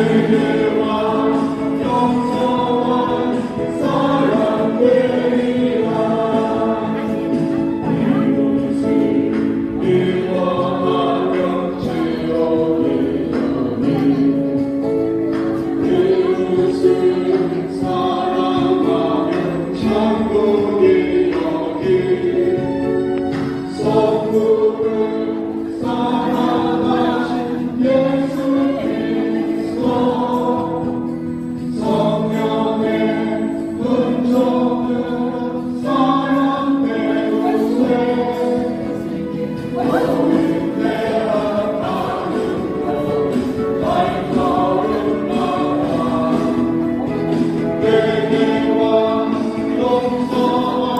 Amen. Бога.